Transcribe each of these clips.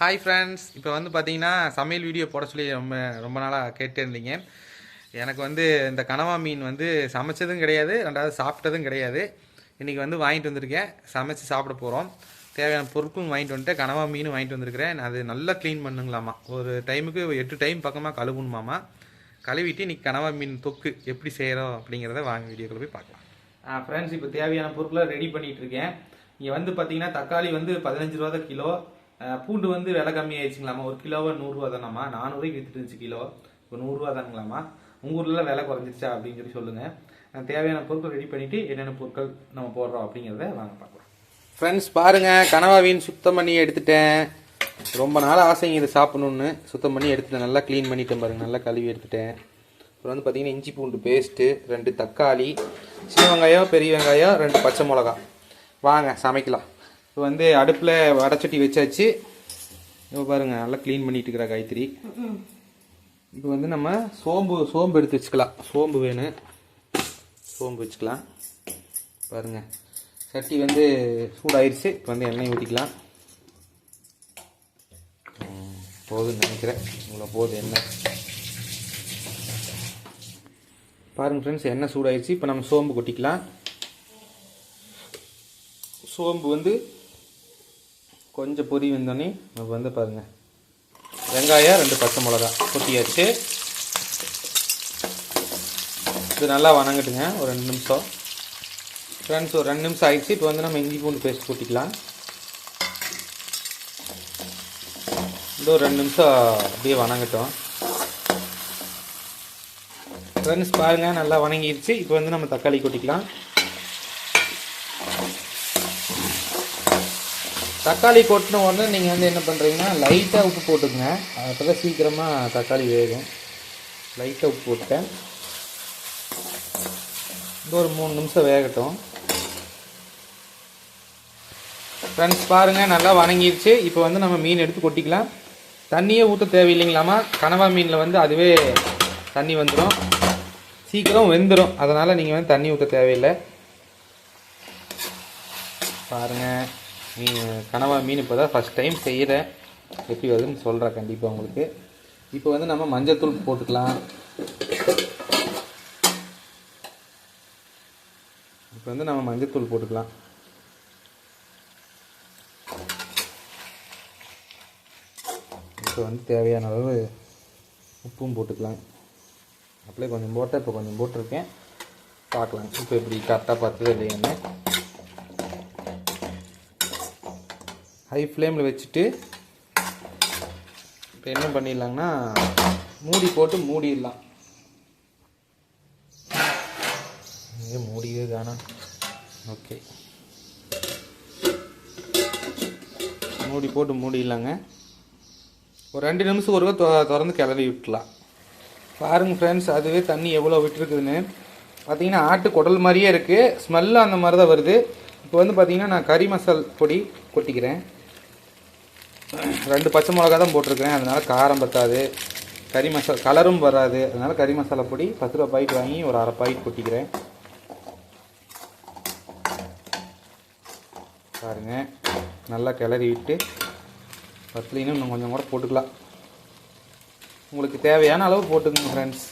Hi friends இப்போ வந்து பார்த்தீங்கன்னா சமையல் வீடியோ போட சொல்லி ரொம்ப ரொம்ப நாளாக கேட்டுருந்தீங்க எனக்கு வந்து இந்த கனவா மீன் வந்து சமைச்சதும் கிடையாது ரெண்டாவது சாப்பிட்டதும் கிடையாது. இன்றைக்கி வந்து வாங்கிட்டு வந்திருக்கேன். சமைச்சு சாப்பிட போகிறோம் தேவையான பொருட்களும் வாங்கிட்டு வந்துட்டு கனவா மீனும் வாங்கிட்டு வந்திருக்கிறேன். அது நல்லா க்ளீன் பண்ணுங்களாமா? ஒரு டைமுக்கு எட்டு டைம் பக்கமாக கழுவணுமாமா? கழுவிட்டு இன்றைக்கி கனவா மீன் தொக்கு எப்படி செய்கிறோம் அப்படிங்கிறத வாங்க வீடியோக்குள்ள போய் பார்க்கலாம். ஃப்ரெண்ட்ஸ் இப்போ தேவையான பொருட்களை ரெடி பண்ணிகிட்ருக்கேன் இருக்கேன். இங்கே வந்து பார்த்தீங்கன்னா தக்காளி வந்து பதினஞ்சு ரூபா தான் கிலோ. பூண்டு வந்து விலை கம்மியாயிடுச்சுங்களாமா ஒரு கிலோவை நூறுரூவா தானாமா நானூறுரூவாய்க்கு வித்துட்டு இருந்துச்சு கிலோ. இப்போ நூறுரூவா தானுங்களாமா உங்கள் ஊரில் விலை குறைஞ்சிருச்சா அப்படின்னு சொல்லி சொல்லுங்கள் தேவையான பொருட்கள் ரெடி பண்ணிவிட்டு என்னென்ன பொருட்கள் நம்ம போடுறோம் அப்படிங்கிறத வாங்க பார்க்குறோம் ஃப்ரெண்ட்ஸ் பாருங்கள் கனவா வீண் சுத்தம் பண்ணி எடுத்துட்டேன். ரொம்ப நாள் ஆசைங்க இது சாப்பிடணுன்னு சுத்தம் பண்ணி எடுத்துட்டேன். நல்லா க்ளீன் பண்ணிட்டேன் பாருங்கள் நல்லா கழுவி எடுத்துட்டேன். அப்புறம் வந்து பார்த்திங்கன்னா இஞ்சி பூண்டு பேஸ்ட்டு ரெண்டு தக்காளி சின்ன வெங்காயம் பெரிய வெங்காயம் ரெண்டு பச்சை மிளகா வாங்க சமைக்கலாம். இப்போ வந்து அடுப்பில் வடச்சட்டி வச்சாச்சு. இப்போ பாருங்கள் நல்லா க்ளீன் பண்ணிட்டு இருக்கிறா காய்கறி இப்போ வந்து நம்ம சோம்பு சோம்பு எடுத்து வச்சுக்கலாம். சோம்பு வேணும். சோம்பு வச்சுக்கலாம். பாருங்கள் சட்டி வந்து சூடாயிருச்சு. இப்போ வந்து எண்ணெய் ஊற்றிக்கலாம் போதுன்னு போதும்னு நினைக்கிறேன். இவ்வளோ போகுது எண்ணெய். பாருங்க ஃப்ரெண்ட்ஸ் எண்ணெய் சூடாயிருச்சு. இப்போ நம்ம சோம்பு கொட்டிக்கலாம். சோம்பு வந்து கொஞ்சம் பொரி வந்தோடனே நம்ம வந்து பாருங்க. வெங்காயம் ரெண்டு பச்சை மிளகா கொட்டியாச்சு. இது நல்லா வணங்கட்டுங்க ஒரு ரெண்டு நிமிஷம். ஃப்ரெண்ட்ஸ் ஒரு ரெண்டு நிமிஷம் ஆயிடுச்சு. இப்போ வந்து நம்ம இஞ்சி பூண்டு பேஸ்ட் கொட்டிக்கலாம். இது ஒரு ரெண்டு நிமிஷம் அப்படியே வணங்கட்டும். ஃப்ரெண்ட்ஸ் பாருங்கள் நல்லா வணங்கிடுச்சு இப்போ வந்து நம்ம தக்காளி கொட்டிக்கலாம். தக்காளி கொட்டின உடனே நீங்கள் வந்து என்ன பண்ணுறீங்கன்னா லைட்டாக உப்பு போட்டுக்கங்க. அப்போ தான் சீக்கிரமாக தக்காளி வேகும். லைட்டாக உப்பு போட்டேன் இந்த ஒரு மூணு நிமிஷம் வேகட்டும். ஃப்ரெண்ட்ஸ் பாருங்கள் நல்லா வணங்கிடுச்சு இப்போ வந்து நம்ம மீன் எடுத்து கொட்டிக்கலாம். தண்ணியே ஊற்ற தேவையில்லைங்களாமா? கனவா மீனில் வந்து அதுவே தண்ணி வந்துடும் சீக்கிரம் வெந்துடும் அதனால் நீங்கள் வந்து தண்ணி ஊற்ற தேவையில்லை. பாருங்கள் மீன் கனவா மீன் இப்போ தான் ஃபஸ்ட் டைம் செய்கிறேன் எப்படி வருதுன்னு சொல்கிறேன் கண்டிப்பாக உங்களுக்கு. இப்போ வந்து நம்ம மஞ்சத்தூள் போட்டுக்கலாம். இப்போ வந்து நம்ம மஞ்சத்தூள் போட்டுக்கலாம். இப்போ வந்து தேவையான அளவு உப்பும் போட்டுக்கலாம். அப்படியே கொஞ்சம் போட்டேன் இப்போ கொஞ்சம் போட்டிருக்கேன். பார்க்கலாம். இப்போ இப்படி கரெக்டாக பார்த்தது இல்லையான்னு. ஹை ஃப்ளேமில் வச்சுட்டு இப்போ என்ன பண்ணிடலாங்கன்னா மூடி போட்டு மூடிடலாம். இங்கே மூடியே தானா? ஓகே. மூடி போட்டு மூடிடலாங்க. ஒரு ரெண்டு நிமிஷம் ஒருவா திறந்து கிளறி விட்டுலாம் பாருங்க ஃப்ரெண்ட்ஸ் அதுவே தண்ணி எவ்வளோ விட்டுருக்குதுன்னு. பார்த்தீங்கன்னா ஆட்டு குடல் மாதிரியே இருக்குது ஸ்மெல்லும் அந்த மாதிரி தான் வருது. இப்போ வந்து பார்த்தீங்கன்னா நான் கறி மசால் பொடி கொட்டிக்கிறேன். ரெண்டு பச்சை மிளகா தான் போட்டிருக்கிறேன். அதனால் காரம் பற்றாது கறி மசாலா கலரும் வராது. அதனால் கறி மசாலா பொடி பத்து ரூபா பாக்கெட் வாங்கி ஒரு அரை பாக்கெட் கொட்டிக்கிறேன். பாருங்கள் நல்லா கிளறி விட்டு பத்துலினும் இன்னும் கொஞ்சம் கூட போட்டுக்கலாம். உங்களுக்கு தேவையான அளவு போட்டுக்கோங்க ஃப்ரெண்ட்ஸ்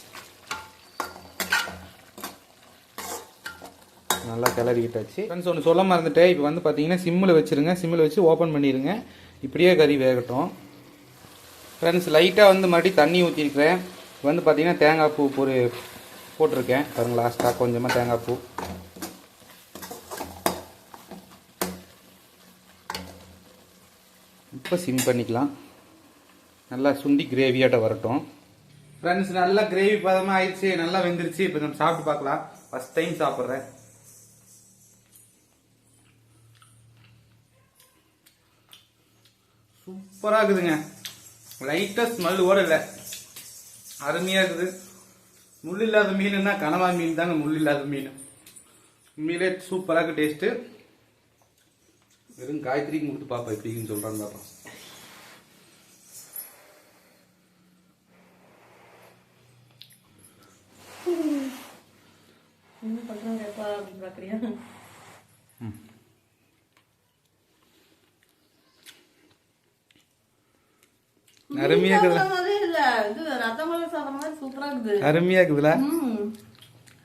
நல்லா கிளறிக்கிட்டாச்சு ஃப்ரெண்ட்ஸ் ஒன்று சொல்ல மறந்துட்டேன். இப்போ வந்து பார்த்தீங்கன்னா சிம்மில் வச்சுருங்க. சிம்மில் வச்சு ஓப்பன் பண்ணிடுங்க. இப்படியே கறி வேகட்டும். ஃப்ரெண்ட்ஸ் லைட்டாக வந்து மறுபடியும் தண்ணி ஊற்றிருக்கிறேன் இப்போ வந்து பார்த்தீங்கன்னா தேங்காய் பூ ஒரு போட்டிருக்கேன். பாருங்க லாஸ்ட்டாக கொஞ்சமாக தேங்காய் பூ. இப்போ சிம் பண்ணிக்கலாம். நல்லா சுண்டி கிரேவியாட்ட வரட்டும். ஃப்ரெண்ட்ஸ் நல்லா கிரேவி பதமாக ஆயிடுச்சு. நல்லா வெந்துருச்சு. இப்போ நம்ம சாப்பிட்டு பார்க்கலாம். ஃபஸ்ட் டைம் சாப்பிட்றேன். சூப்பராக இருக்குதுங்க லைட்டாக ஸ்மெல் கூட இல்லை. அருமையாக இருக்குது. முள் இல்லாத மீனுன்னா கனவா மீன் தாங்க முள் இல்லாத மீன். உண்மையிலே சூப்பராக டேஸ்ட்டு வெறும் காய்கறிக்கு கொடுத்து பார்ப்பேன் எப்படின்னு சொல்கிறாங்க பாப்பா என்ன பண்றாங்க எப்பா அப்படின்னு பாக்குறியா அருமையா இருக்குதுல சாப்பிடுற மாதிரியே இல்ல இது ரத்தம் குழம்பு சாப்பிடுற மாதிரி சூப்பரா இருக்குது. அருமையா இருக்குதுல.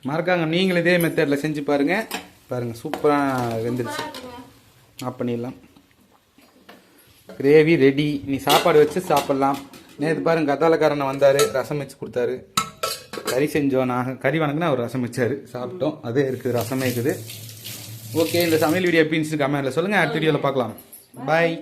மறக்காங்க நீங்களும் இதே மெத்தடில் செஞ்சு பாருங்க. பாருங்க சூப்பராக வெந்துருச்சு. ஆஃப் பண்ணிடலாம். கிரேவி ரெடி நீ சாப்பாடு வச்சு சாப்பிட்லாம். நேற்று பாருங்க கத்தாலக்காரனை வந்தார். ரசம் வச்சு கொடுத்தாரு. கறி செஞ்சோம். நான் கறி வணங்கினா அவர் ரசம் வச்சாரு. சாப்பிட்டோம். அதே இருக்குது. ரசமே இருக்குது. ஓகே இந்த சமையல் வீடியோ எப்படி இருந்துச்சு கமெண்ட்டில் சொல்லுங்கள் அடுத்த வீடியோவில் பார்க்கலாம் பாய்